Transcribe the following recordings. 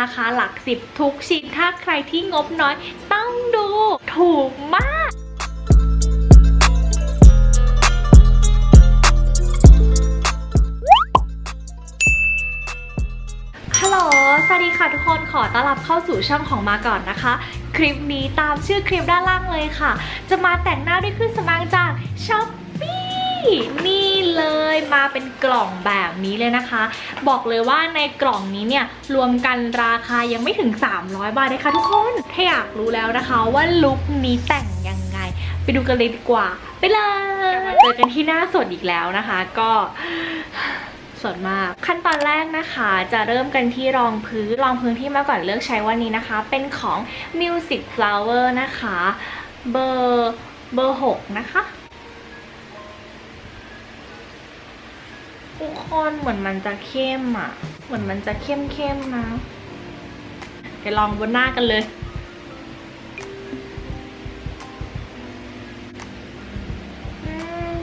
ราคาหลักสิบทุกชิ้นถ้าใครที่งบน้อยต้องดูถูกมากฮัลโหลสวัสดีค่ะทุกคนขอต้อนรับเข้าสู่ช่องของมาก่อนนะคะ คลิปนี้ตามชื่อคลิปด้านล่างเลยค่ะ จะมาแต่งหน้าด้วยเครื่องสำอางจากช้อป นี่เลยมาเป็นกล่องแบบนี้เลยนะคะ บอกเลยว่าในกล่องนี้เนี่ยรวมกันราคายังไม่ถึง 300 บาทเลยค่ะทุกคน ถ้าอยากรู้แล้วนะคะว่าลุคนี้แต่งยังไง ไปดูกันเลยดีกว่า ไปเลยเจอกันที่หน้าสดอีกแล้วนะคะ ก็สดมาก ขั้นตอนแรกนะคะจะเริ่มกันที่รองพื้นรองพื้นที่มาก่อนเลือกใช้วันนี้นะคะ เป็นของ Music Flower นะคะ เบอร์เบอร์หกนะคะ ทุกคนเหมือนมันจะเข้มอะ เหมือนมันจะเข้มเข้มๆนะเดี๋ยวลองบนหน้ากันเลย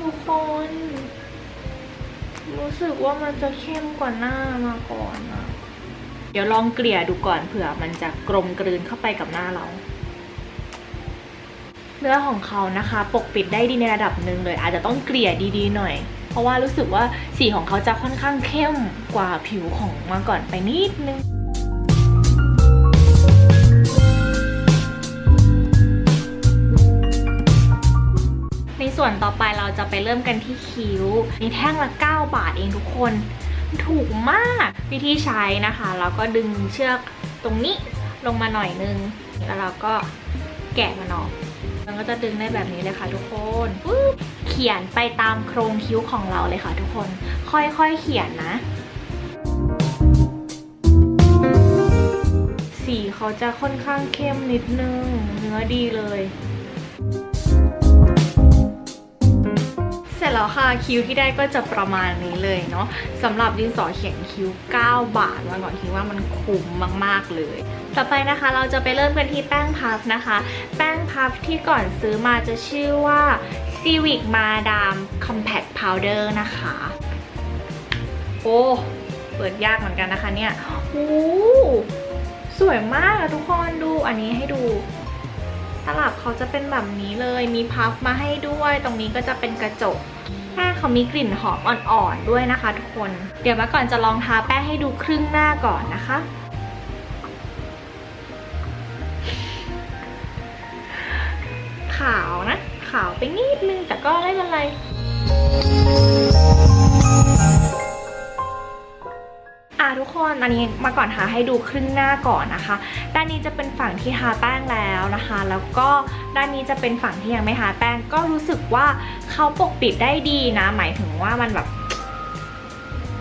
ทุกคน รู้สึกว่ามันจะเข้มกว่าหน้ามาก่อนอะเดี๋ยวลองเกลี่ยดูก่อนเผื่อมันจะกลมกลืนเข้าไปกับหน้าเราเนื้อของเขานะคะ ปกปิดได้ดีในระดับหนึ่งเลย อาจจะต้องเกลี่ยดีๆหน่อย ราะว่ารู้สึกว่าสีของเขาจะค่อนข้างเข้มกว่าผิวของมาก่อนไปนิดนึงในส่วนต่อไปเราจะไปเริ่มกันที่คิ้วนี่แท่งละ 9 บาทเองทุกคน ถูกมากวิธีใช้นะคะเราก็ดึงเชือกตรงนี้ลงมาหน่อยนึง แล้วเราก็แกะมันออกมันก็จะดึงได้แบบนี้เลยค่ะทุกคนปึ๊บ ขียนไปตามโครงคิ้วของเราเลยค่ะทุกคน ค่อยๆเขียนนะ สีเขาจะค่อนข้างเข้มนิดนึง เนื้อดีเลย แล้วค่ะคิ้วที่ได้ก็จะประมาณนี้เลยเนาะสำหรับดินสอเขียนคิ้ว 9 บาทมาก่อนคิดว่ามันคุ้มมาก ๆ เลย ต่อไปนะคะเราจะไปเริ่มกันที่แป้งพัฟนะคะ แป้งพัฟที่ก่อนซื้อมาจะชื่อว่า Civic Ma d a m Compact Powder นะคะ โอ้ เปิดยากเหมือนกันนะคะเนี่ยโอ้สวยมากทุกคนดูอันนี้ให้ดู ตลับเขาจะเป็นแบบนี้เลย มีพัฟมาให้ด้วย ตรงนี้ก็จะเป็นกระจกแป้งเขามีกลิ่นหอมอ่อนๆด้วยนะคะทุกคน เดี๋ยวมาก่อนจะลองทาแป้งให้ดูครึ่งหน้าก่อนนะคะ ขาวนะ ขาวไปนิดนึงแต่ก็ไม่เป็นไร ทุกคนอันนี้มาก่อนทาให้ดูครึ่งหน้าก่อนนะคะ ด้านนี้จะเป็นฝั่งที่ทาแป้งแล้วนะคะ แล้วก็ด้านนี้จะเป็นฝั่งที่ยังไม่ทาแป้งก็รู้สึกว่าเขาปกปิดได้ดีนะ หมายถึงว่ามันแบบ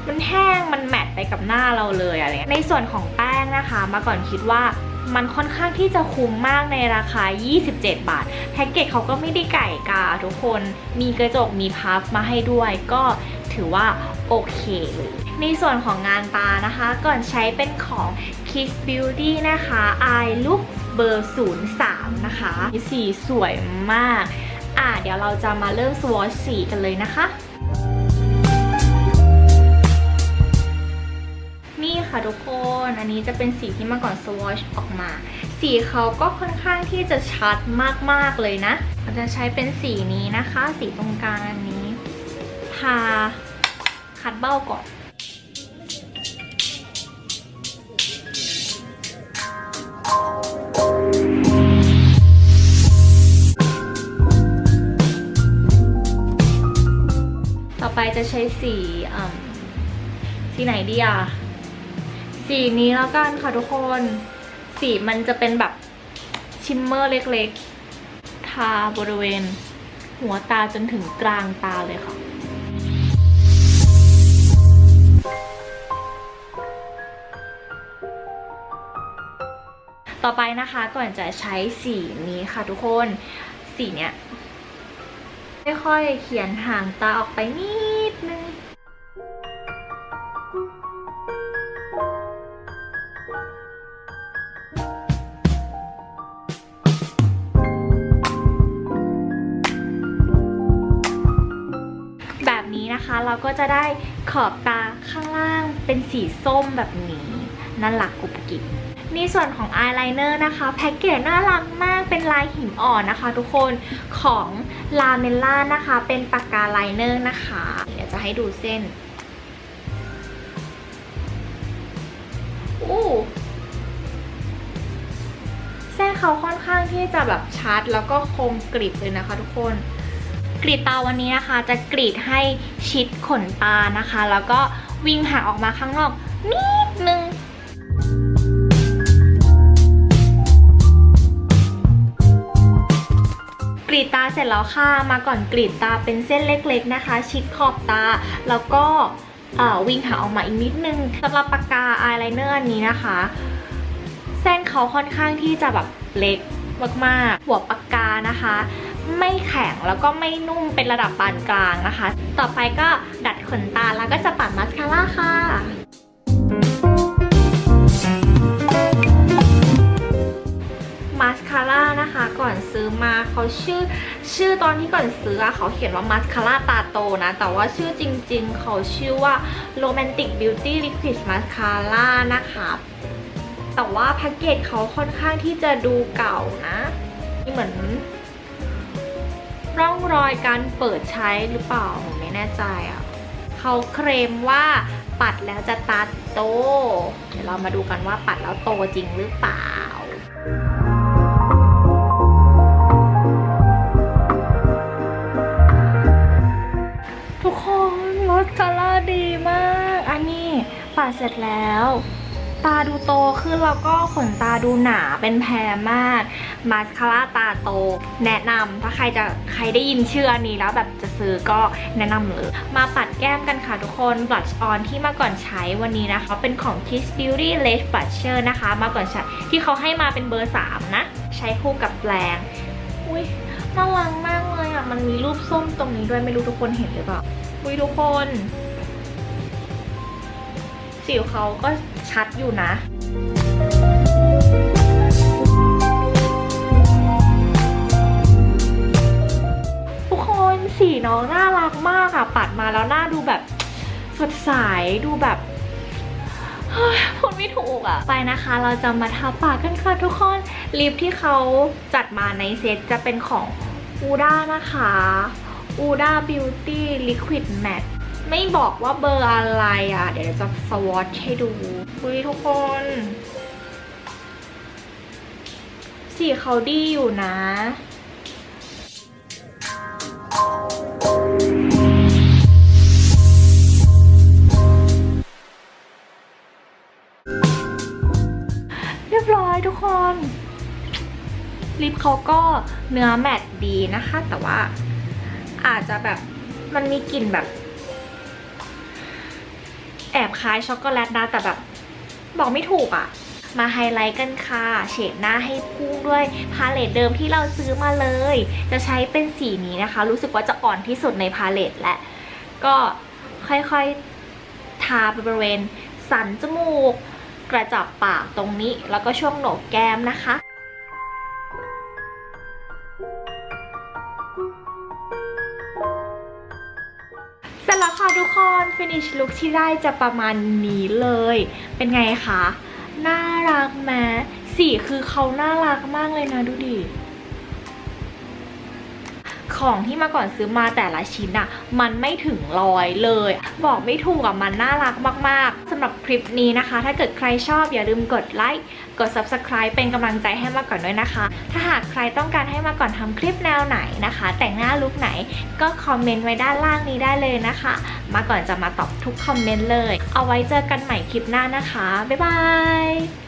มันแห้งมันแมทไปกับหน้าเราเลยอะไรเงี้ยในส่วนของแป้งนะคะ มาก่อนคิดว่ามันค่อนข้างที่จะคุ้มมากในราคา 27 บาท แพ็กเกจเขาก็ไม่ได้ไก่กาทุกคน มีกระจก มีพัฟมาให้ด้วย ก็ถือว่าโอเคเลย ในส่วนของงานตานะคะ ก่อนใช้เป็นของ Kiss Beauty นะคะ Eye Look เบอร์ 03 นะคะ สีสวยมาก อะเดี๋ยวเราจะมาเริ่มสวอชสีกันเลยนะคะ นี่ค่ะทุกคน อันนี้จะเป็นสีที่มาก่อนสวอชออกมา สีเขาก็ค่อนข้างที่จะชัดมากๆเลยนะเราจะใช้เป็นสีนี้นะคะ สีตรงกลางอันนี้ ทาคัดเบ้าก่อน ต่อไปจะใช้สีอ่ำสีไหนดีอะ สีนี้แล้วกันค่ะทุกคน สีมันจะเป็นแบบชิมเมอร์เล็กๆ ทาบริเวณ หัวตาจนถึงกลางตาเลยค่ะต่อไปนะคะก่อนจะใช้สีนี้ค่ะทุกคน สีเนี้ย ค่อยๆเขียนห่างตาออกไปนิดนึงแบบนี้นะคะเราก็จะได้ขอบตาข้างล่างเป็นสีส้มแบบนี้น่ารักกุบกิ บนี่ส่วนของอายไลเนอร์นะคะแพ็กเกจน่ารักมากเป็นลายหินอ่อนนะคะ ทุกคนของลาเมลล่านะคะ เป็นปากกาไลเนอร์นะคะ เดี๋ยวจะให้ดูเส้นอู้เส้นเขาค่อนข้างที่จะแบบชัดแล้วก็คมกริบเลยนะคะ ทุกคนกรีดตาวันนี้นะคะ จะกรีดให้ชิดขนตานะคะ แล้วก็วิ่งห่างออกมาข้างนอกนิดนึง รีดตาเสร็จแล้วค่ะมาก่อนกรีดตาเป็นเส้นเล็กๆนะคะ ชิดขอบตาแล้วก็วิ่งหาออกมาอีกนิดนึงสำหรับปากกาอายไลเนอร์อันนี้นะคะ เส้นเขาค่อนข้างที่จะแบบเล็กมากๆ หัวปากกานะคะ ไม่แข็งแล้วก็ไม่นุ่มเป็นระดับปานกลางนะคะ ต่อไปก็ดัดขนตาแล้วก็จะปัดมาสคาร่าค่ะ ก่อนซื้อมาเขาชื่อ ชื่อตอนที่ก่อนซื้ออะเขาเขียนว่ามาสคาร่าตาโตนะ แต่ว่าชื่อจริงๆ เขาชื่อว่า Romantic Beauty Liquid Mascara นะคะแต่ว่าแพ็กเกจเขาค่อนข้างที่จะดูเก่านะนี่เหมือน ร่องรอยการเปิดใช้หรือเปล่าผมไม่แน่ใจอะเขาเคลมว่าปัดแล้วจะตาโต เดี๋ยวเรามาดูกันว่าปัดแล้วโตจริงหรือเปล่า คาร่าดีมาก อันนี้ปัดเสร็จแล้ว ตาดูโตขึ้นแล้วก็ขนตาดูหนาเป็นแพรมาก มาสคาร่าตาโต แนะนำถ้าใครจะใครได้ยินชื่ออันนี้แล้วแบบจะซื้อก็แนะนำเลย มาปัดแก้มกันค่ะทุกคน blush on ที่มาก่อนใช้วันนี้นะคะ เป็นของ Kiss Beauty Lash Blusher นะคะ มาก่อนใช้ที่เขาให้มาเป็นเบอร์ 3 นะ ใช้คู่กับแปรงอุ้ยน่ารักมากเลยอะ มันมีรูปส้มตรงนี้ด้วยไม่รู้ทุกคนเห็นหรือเปล่า อุ้ยทุกคน สิวเขาก็ชัดอยู่นะทุกคนสีน้องน่ารักมากอะปัดมาแล้วหน้าดูแบบสดใสดูแบบพูดไม่ถูกอะไปนะคะ เราจะมาทาปากกันค่ะทุกคนลิปที่เขาจัดมาในเซตจะเป็นของอูด้านะคะ อูด้าบิวตี้ลิควิดแมทไม่บอกว่าเบอร์อะไรอะเดี๋ยวจะสวอตให้ดูคุยทุกคน สีเขาดีอยู่นะ เรียบร้อยทุกคน ลิปเขาก็เนื้อแมตต์ดีนะคะ แต่ว่า อาจจะแบบมันมีกลิ่นแบบ แอบคล้ายช็อกโกแลตนะแต่แบบบอกไม่ถูกอะ่ะ มาไฮไลท์กันค่ะ เฉดหน้าให้พุ่งด้วยพาเลตเดิมที่เราซื้อมาเลย จะใช้เป็นสีนี้นะคะ รู้สึกว่าจะอ่อนที่สุดในพาเลตและ ก็ค่อยๆทาไปบริเวณสันจมูก กระจับปากตรงนี้ แล้วก็ช่วงโหนกแก้มนะคะ ค่ะทุกคน finish look ที่ได้จะประมาณนี้เลย เป็นไงคะ น่ารักไหมสีคือเขาน่ารักมากเลยนะดูดิ ของที่มาก่อนซื้อมาแต่ละชิ้นอะมันไม่ถึงร้อยเลย บอกไม่ถูกอะมันน่ารักมากๆสำหรับคลิปนี้นะคะ ถ้าเกิดใครชอบอย่าลืมกดไลค์กด subscribe เป็นกำลังใจให้มาก่อนด้วยนะคะ ถ้าหากใครต้องการให้มาก่อนทำคลิปแนวไหนนะคะ แต่งหน้าลุคไหนก็คอมเมนต์ไว้ด้านล่างนี้ได้เลยนะคะ มาก่อนจะมาตอบทุกคอมเมนต์เลย เอาไว้เจอกันใหม่คลิปหน้านะคะ บ๊ายบาย